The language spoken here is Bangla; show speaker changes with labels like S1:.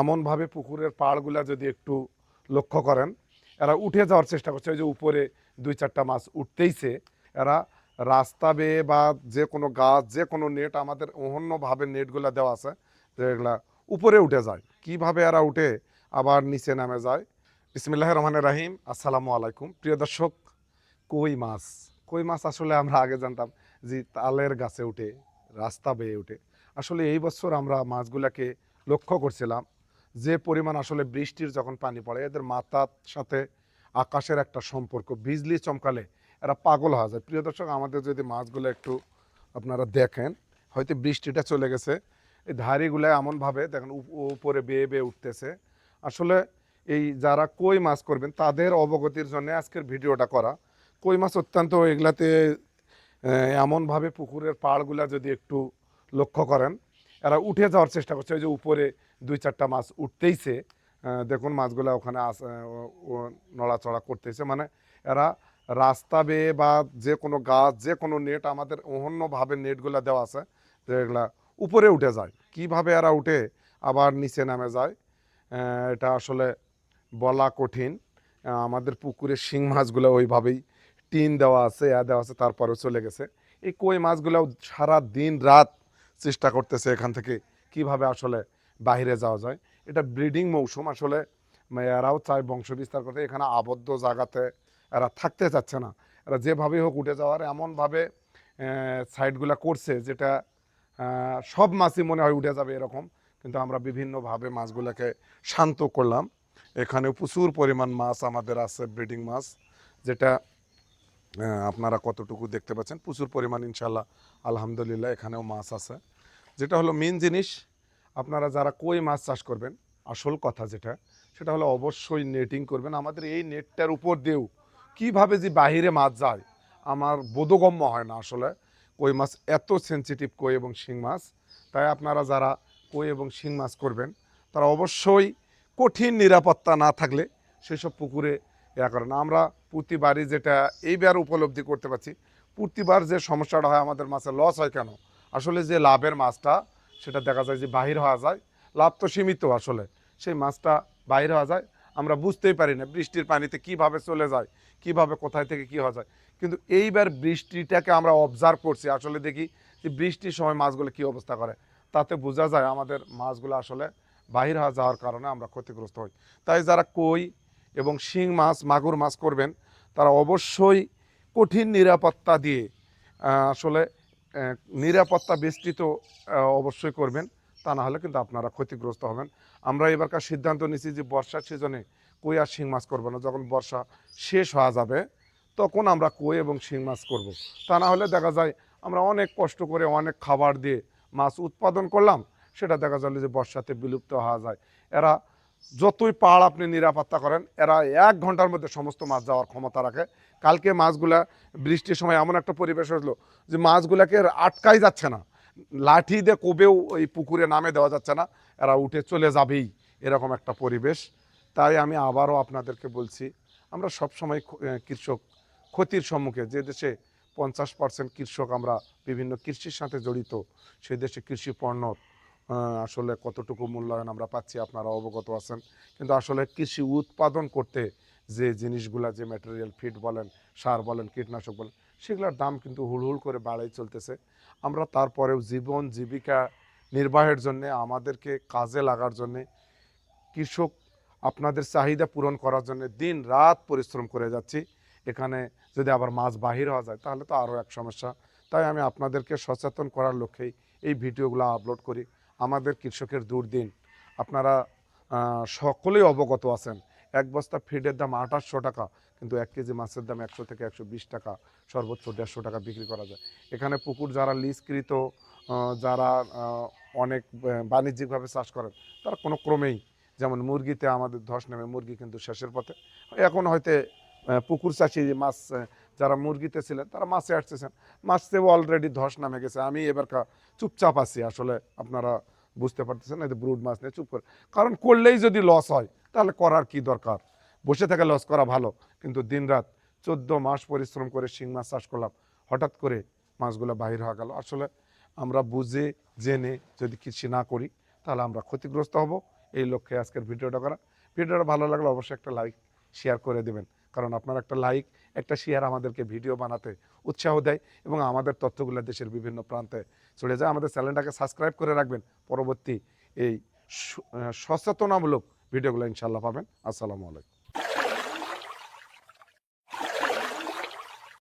S1: এমনভাবে পুকুরের পাড়গুলা যদি একটু লক্ষ্য করেন, এরা উঠে যাওয়ার চেষ্টা করছে। ওই যে উপরে দুই চারটা মাছ উঠতেইছে, এরা রাস্তা বেয়ে বা যে কোনো গাছ, যে কোনো নেট, আমাদের অন্যভাবে নেটগুলো দেওয়া আছে যেগুলা উপরে উঠে যায়। কীভাবে এরা উঠে আবার নিচে নামে যায়? বিসমিল্লাহ রহমান রাহিম। আসসালামু আলাইকুম। প্রিয় দর্শক, কই মাছ? কই মাছ আসলে আমরা আগে জানতাম যে তালের গাছে উঠে, রাস্তা বেয়ে উঠে। আসলে এই বছর আমরা মাছগুলাকে লক্ষ্য করছিলাম যে পরিমাণ আসলে বৃষ্টির যখন পানি পড়ে, এদের মাথার সাথে আকাশের একটা সম্পর্ক বিজলি চমকালে এরা পাগল হওয়া যায়। প্রিয় দর্শক, আমাদের যদি মাছগুলো একটু আপনারা দেখেন, হয়তো বৃষ্টিটা চলে গেছে। এই ধারিগুলো এমনভাবে দেখেন উপরে বেয়ে বেয়ে উঠতেছে। আসলে এই যারা কই মাছ করবেন, তাদের অবগতির জন্য আজকের ভিডিওটা করা। কই মাছ অত্যন্ত এগুলাতে এমনভাবে পুকুরের পাড়গুলা যদি একটু লক্ষ্য করেন এরা উঠে যাওয়ার চেষ্টা করছে। ওই যে উপরে দুই চারটা মাছ উঠতেইছে দেখুন মাছগুলো ওখানে আস নড়াচড়া করতেছে। মানে এরা রাস্তা বেয়ে বা যে কোনো গাছ, যে কোনো নেট, আমাদের অন্যভাবে নেটগুলা দেওয়া আছে যেগুলা উপরে উঠে যায়। কীভাবে এরা উঠে আবার নিচে নামে যায় এটা আসলে বলা কঠিন। আমাদের পুকুরের শিং মাছগুলো ওইভাবেই টিন দেওয়া আছে, এ দেওয়া আছে, তারপরেও চলে গেছে। এই কই মাছগুলো সারা দিন রাত চেষ্টা করতেছে এখান থেকে কীভাবে আসলে বাইরে যাওয়া যায়। এটা ব্রিডিং মৌসুম। আসলে এরাও চায় বংশ বিস্তার করতে। এখানে আবদ্ধ জায়গাতে এরা থাকতে চাচ্ছে না। এরা যেভাবেই হোক উঠে যাওয়ার এমনভাবে সাইডগুলো করছে যেটা সব মাছই মনে হয় উঠে যাবে এরকম। কিন্তু আমরা বিভিন্নভাবে মাছগুলোকে শান্ত করলাম। এখানে প্রচুর পরিমাণ মাছ আমাদের আছে, ব্রিডিং মাছ, যেটা আপনারা কতটুকু দেখতে পাচ্ছেন? প্রচুর পরিমাণ ইনশাল্লাহ আলহামদুলিল্লাহ, এখানেও মাছ আছে। যেটা হলো মেন জিনিস, আপনারা যারা কই মাছ চাষ করবেন, আসল কথা যেটা, সেটা হলো অবশ্যই নেটিং করবেন। আমাদের এই নেটটার উপর দিয়েও কীভাবে যে বাহিরে মাছ যায়, আমার বোধগম্য হয় না আসলে। কই মাছ এত সেনসিটিভ কই এবং শিং মাছ, তাই আপনারা যারা কই এবং শিং মাছ করবেন, তারা অবশ্যই কঠিন নিরাপত্তা না থাকলে সেসব পুকুরে ইয়া করেন আমরা প্রতিবারই যেটা এইবার উপলব্ধি করতে পারছি প্রতিবার যে সমস্যাটা হয় আমাদের মাছের লস হয় কেন? আসলে যে লাভের মাছটা, সেটা দেখা যায় যে বাহির হওয়া যায়, লাভ তো সীমিত আসলে, সেই মাছটা বাইরে হওয়া যায়, আমরা বুঝতেই পারি না বৃষ্টির পানিতে কীভাবে চলে যায়, কীভাবে কোথায় থেকে কি হওয়া যায়, কিন্তু এইবার বৃষ্টিটাকে আমরা অবজার্ভ করছি, আসলে দেখি যে বৃষ্টির সময় মাছগুলো কি অবস্থা করে, তাতে বোঝা যায় আমাদের মাছগুলো আসলে বাহির হওয়া যাওয়ার কারণে আমরা ক্ষতিগ্রস্ত হই। তাই যারা কই এবং শিং মাছ, মাগুর মাছ করবেন তারা অবশ্যই কঠিন নিরাপত্তা দিয়ে আসলে নিরাপত্তা বেষ্টিত অবশ্যই করবেন। তা না হলে কিন্তু আপনারা ক্ষতিগ্রস্ত হবেন। আমরা এবারকার সিদ্ধান্ত নিয়েছি যে বর্ষার সিজনে কই আর শিং মাছ করব না। যখন বর্ষা শেষ হওয়া যাবে, তখন আমরা কই এবং শিং মাছ করব। তা না হলে দেখা যায় আমরা অনেক কষ্ট করে অনেক খাবার দিয়ে মাছ উৎপাদন করলাম, সেটা দেখা যাবে যে বর্ষাতে বিলুপ্ত হওয়া যায়। এরা যতই পাড় আপনি নিরাপত্তা করেন, এরা এক ঘণ্টার মধ্যে সমস্ত মাছ যাওয়ার ক্ষমতা রাখে। কালকে মাছগুলা বৃষ্টির সময় এমন একটা পরিবেশ হলো যে মাছগুলাকে আটকাই যাচ্ছে না। লাঠি দিয়ে কবেও ওই পুকুরে নামে দেওয়া যাচ্ছে না। এরা উঠে চলে যাবেই, এরকম একটা পরিবেশ। তাই আমি আবারও আপনাদেরকে বলছি, আমরা সবসময় কৃষক ক্ষতির সম্মুখে, যে দেশে পঞ্চাশ পার্সেন্ট কৃষক আমরা বিভিন্ন কৃষির সাথে জড়িত সেই দেশে কৃষি পণ্য আসলে কতটুকু মূল্যায়ন আমরা পাচ্ছি, আপনারা অবগত আছেন। কিন্তু আসলে কৃষি উৎপাদন করতে যে জিনিসগুলা, যে ম্যাটেরিয়াল ফিড বলেন, সার বলেন, কীটনাশক বলেন, সেগুলোর দাম কিন্তু হুড়হুড় করে বাড়াই চলতেছে। আমরা তারপরেও জীবন জীবিকা নির্বাহের জন্যে, আমাদেরকে কাজে লাগার জন্যে, কৃষক আপনাদের চাহিদা পূরণ করার জন্য দিন রাত পরিশ্রম করে যাচ্ছি। এখানে যদি আবার মাছ বাহির হওয়া যায়, তাহলে তো আরও এক সমস্যা। তাই আমি আপনাদেরকে সচেতন করার লক্ষ্যেই এই ভিডিওগুলো আপলোড করি। আমাদের কৃষকের দুর্দিন। আপনারা সকলেই অবগত আছেন। এক বস্তা ফিডের দাম আঠাশশো টাকা, কিন্তু এক কেজি মাছের দাম একশো থেকে একশো বিশ টাকা, সর্বোচ্চ দেড়শো টাকা বিক্রি করা যায়। এখানে পুকুর যারা লিজকৃত যারা অনেক বাণিজ্যিকভাবে চাষ করেন, তারা কোনো ক্রমেই, যেমন মুরগিতে আমাদের ধস নেমে মুরগি কিন্তু শেষের পথে। এখন হয়তো পুকুর চাষি মাছ যারা মুরগিতে ছিলেন, তারা মাছে আসতেছেন। মাছেও অলরেডি ধস নামে গেছে। আমি এবার চুপচাপ আছি আসলে, আপনারা বুঝতে পারতেছেন, এই ব্রুড মাছ নিয়ে চুপ করে। কারণ করলেই যদি লস হয়, তাহলে করার কি দরকার? বসে থেকে লস করা ভালো, কিন্তু দিনরাত চোদ্দ মাস পরিশ্রম করে শিং মাছ চাষ করলাম, হঠাৎ করে মাছগুলো বাহির হয়ে গেল। আসলে আমরা বুঝে, জেনে যদি কৃষি না করি, তাহলে আমরা ক্ষতিগ্রস্ত হব। এই লক্ষ্যে আজকের ভিডিওটা করা। ভিডিওটা ভালো লাগলে অবশ্যই একটা লাইক শেয়ার করে দেবেন। কারণ আপনার একটা লাইক একটা শেয়ার আমাদেরকে ভিডিও বানাতে উৎসাহ দেয় এবং আমাদের তথ্যগুলো দেশের বিভিন্ন প্রান্তে চলে যায়। আমাদের চ্যানেলটাকে সাবস্ক্রাইব করে রাখবেন। পরবর্তী এই সচেতনামূলক ভিডিওগুলো ইনশাল্লাহ পাবেন। আসসালামু আলাইকুম।